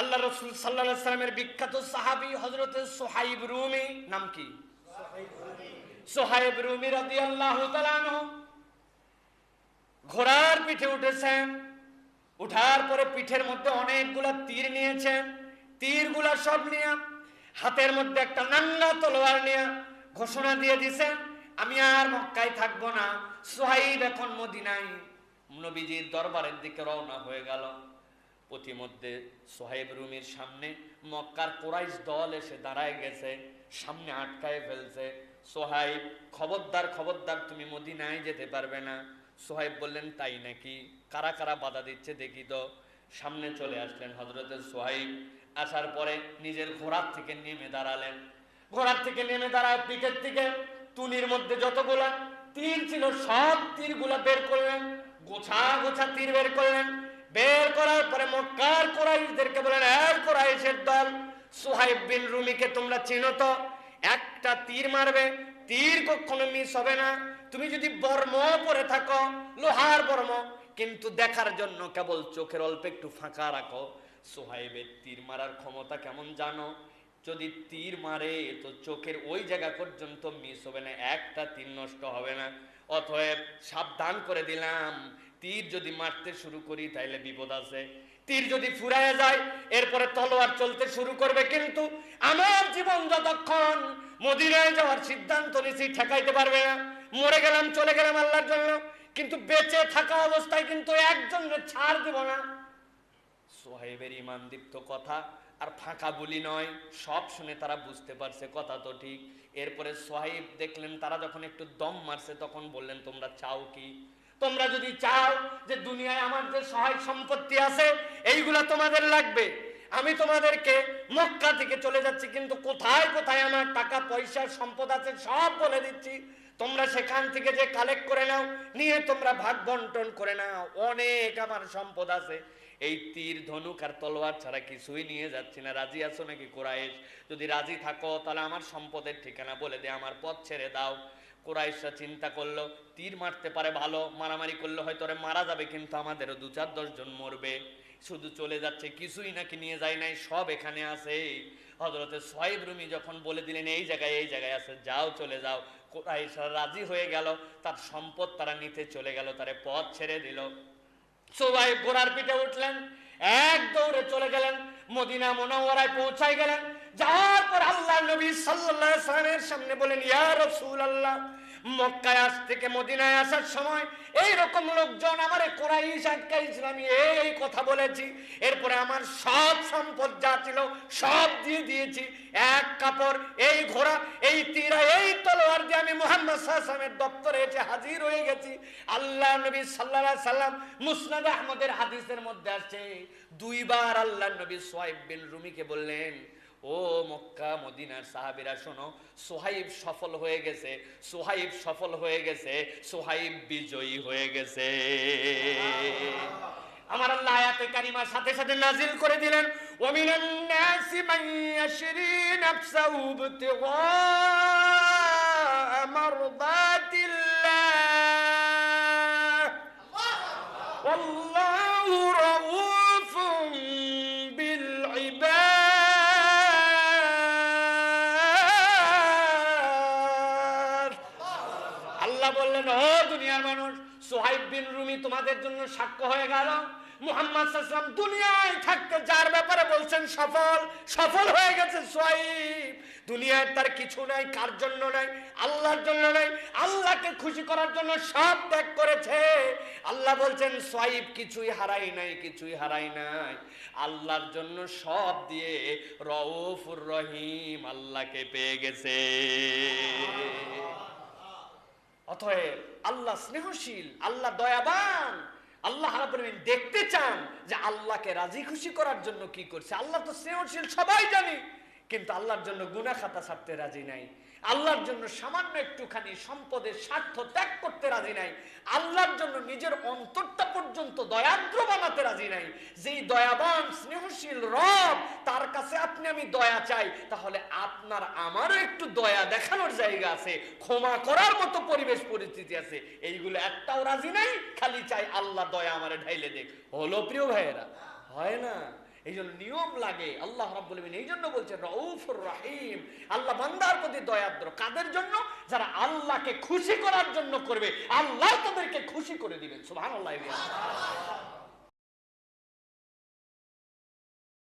আল্লাহ রসুল সাল্লামের বিখ্যাত সাহাবি হজরত সোহাইব রুমি, নাম কি? সোহাইব রুমি আল্লাহ ঘোড়ার পিঠে উঠেছেন, উঠার পরে পিঠের মধ্যে অনেকগুলা তীর নিয়েছেন, তীরগুলা সব নিয়ে হাতের মধ্যে একটা নাঙ্গা তলোয়ার নিয়ে ঘোষণা দিয়ে দিছেন আমি আর মক্কায় থাকব না, সোহাইব এখন মদিনায়। নবীজির দরবারের দিকে রওনা হয়ে গেল। পথিমধ্যে সোহেব রুমির সামনে মক্কার কোরাইশ দল এসে দাঁড়ায় গেছে, সামনে আটকায় ফেলছে। সোহাইব, খবরদার খবরদার, তুমি মদিনায় যেতে পারবে না। সোহাইব বললেন, তাই নাকি? কারা কারা বাধা দিচ্ছে দেখি তো। সামনে চলে আসলেন হজরতের সোহাইব। আসার পরে নিজের ঘোড়ার থেকে নেমে দাঁড়ালেন। ঘোড়ার থেকে নেমে দাঁড়ায় পিঠের থেকে। তুনির মধ্যে যতগুলা তীর ছিল, সব তীরগুলা বের করলেন। গোছা গোছা তীর বের করলেন। বের করার পরে মক্কার কোরাইশদেরকে বলেন এই কোরাইশের দল, সুহাইব বিন রুমিকে তোমরা চিনো তো? একটা তীর মারবে, তীর কখনো মিস হবে না। তুমি যদি বর্ম পরে থাকো, লোহার বর্ম, কিন্তু দেখার জন্য কেবল চোখের অল্প একটু ফাঁকা রাখো। সোহাইবের তীর মারার ক্ষমতা কেমন জানো? যদি তীর মারে, তো চোখের ওই জায়গা পর্যন্ত মিস হবে না, একটা তীর নষ্ট হবে না। অতএব সাবধান করে দিলাম। তীর যদি মারতে শুরু করি, তাইলে বিপদ আছে। তীর যদি ফুরায় যায়, এরপরে তলোয়ার চলতে শুরু করবে। কিন্তু আমার জীবন যতক্ষণ মদিনায় যাওয়ার সিদ্ধান্ত নিছি, ঠেকাইতে পারবে না। মরে গেলাম, চলে গেলাম আল্লাহর জন্য। কিন্তু বেঁচে থাকা অবস্থায় কিন্তু একজনের ছাড় দেব না। সোহেবের ইমান দীপ্ত কথা, আর ফাঁকা বলি নয়। সব শুনে তারা বুঝতে পারছে, কথা তো ঠিক। এরপরে সোহেব দেখলেন, তারা যখন একটু দম মারছে, তখন বললেন, তোমরা চাও কি? তোমরা যদি চাও যে দুনিয়ায় আমার যে সহায় সম্পত্তি আছে, এইগুলা তোমাদের লাগবে। আমি তোমাদেরকে মক্কা থেকে চলে যাচ্ছি, কিন্তু কোথায় কোথায় আমার টাকা, পয়সা, সম্পদ আছে সব বলে দিচ্ছি। তোমরা সেখান থেকে যে কালেক্ট করে নাও, নিয়ে তোমরা ভাগ বন্টন করে নাও। অনেক আমার সম্পদ আছে। এই তীর, ধনুক আর তলোয়ার ছাড়া কিছুই নিয়ে যাচ্ছি না। রাজি আছো নাকি কোরাইশ? যদি রাজি থাকো, তাহলে আমার সম্পদের ঠিকানা বলে দে, আমার পথ ছেড়ে দাও। কোরাইশরা চিন্তা করল, তীর মারতে পারে ভালো, মারামারি করলে হয়তো ওরে মারা যাবে, কিন্তু আমাদেরও দু চার দশজন মরবে। শুধু চলে যাচ্ছে, কিছুই নাকি নিয়ে যায় নাই, সব এখানে আছে। হজরতে সোহাইব রুমি যখন বলে দিলেন, এই জায়গায় এই জায়গায় আছে, যাও, চলে যাও। কোরাইশরা রাজি হয়ে গেল, তার সম্পদ তারা নিতে চলে গেল, তারে পথ ছেড়ে দিল। সবাই ঘোড়ার পিঠে উঠলেন, এক দৌড়ে চলে গেলেন, মদিনা মনোয়ারায় পৌঁছায় গেলেন। যাওয়ার পর আল্লাহ নবী আলাইহি সামনে বলেন ইয়া রাসূলুল্লাহ মক্কায় আস থেকে মদিনায় আসার সময় এই রকম লোকজন আমার কোরাইশ আটকাইছিল আমি এই কথা বলেছি। এরপরে আমার সব সম্পদ যা ছিল সব দিয়ে দিয়েছি। এক কাপড়, এই ঘোড়া, এই তীরা, এই তলোয়ার দিয়ে আমি মোহাম্মদ সাল্লামের দপ্তরে এসে হাজির হয়ে গেছি। আল্লাহ নবী সাল্লা সাল্লাম মুসনাদ আহমদের হাদিসের মধ্যে আসছে। দুইবার আল্লাহ নবী সোহাইব বিন রুমিকে বললেন ও মক্কা, মদিনার সাহাবিরা, শোনো, সোহাইব সফল হয়ে গেছে, সোহাইব সফল হয়ে গেছে, সোহাইব বিজয়ী হয়ে গেছে। আমার আল্লাহ আয়াতে কারিমার সাথে সাথে নাজিল করে দিলেন, ওমিনান নাসি মান ইয়াশরি নাফসাহু ইবতিগা বিন রুমি তোমাদের জন্য সাক্ষ্য হয়ে গেল। মুহাম্মদ সাল্লাম দুনিয়ায় থাকতে যার ব্যাপারে বলছেন সফল সফল হয়ে গেছে সোহাইব দুনিয়ায় তার কিছু নাই, কার জন্য নাই? আল্লাহর জন্য নাই। আল্লাহকে খুশি করার জন্য সব ত্যাগ করেছে। আল্লাহ বলছেন সোহাইব কিছুই হারাই নাই, কিছুই হারাই নাই। আল্লাহর জন্য সব দিয়ে রউফুর রহিম আল্লাহকে পেয়ে গেছে। অতএব আল্লাহ স্নেহশীল, আল্লাহ দয়াবান, আল্লাহ দেখতে চান যে আল্লাহকে রাজি খুশি করার জন্য কি করছে। আল্লাহ তো স্নেহশীল, সবাই জানি, কিন্তু আল্লাহর জন্য গুনা খাতা ছাড়তে রাজি নাই। আল্লাহর জন্য সামান্য একটুখানি সম্পদের স্বার্থ ত্যাগ করতে রাজি নাই। আল্লাহর জন্য নিজের অন্তরটা পর্যন্ত দয়াদ্র বানাতে রাজি নাই। যেই দয়াবান, স্নেহশীল রব আপনি আমি দয়া চাই, তাহলে আপনার আমারও একটু দয়া দেখানোর জায়গা আছে, ক্ষমা করার মতো পরিবেশ পরিস্থিতি আছে। এইগুলো একটাও রাজি নাই, খালি চাই আল্লাহ দয়া আমারে ঢাইলে দেখ হলো প্রিয় ভাইয়েরা, হয় না? এই জন্য নিয়ম লাগে, আল্লাহ রাব্বুল আলামিন এই জন্য বলছে রউফুর রাহিম। আল্লাহ বান্দার প্রতি দয়াদ্র। কাদের জন্য? যারা আল্লাহকে খুশি করার জন্য করবে, আল্লাহ তাদেরকে খুশি করে দিবেন, সুবহানাল্লাহ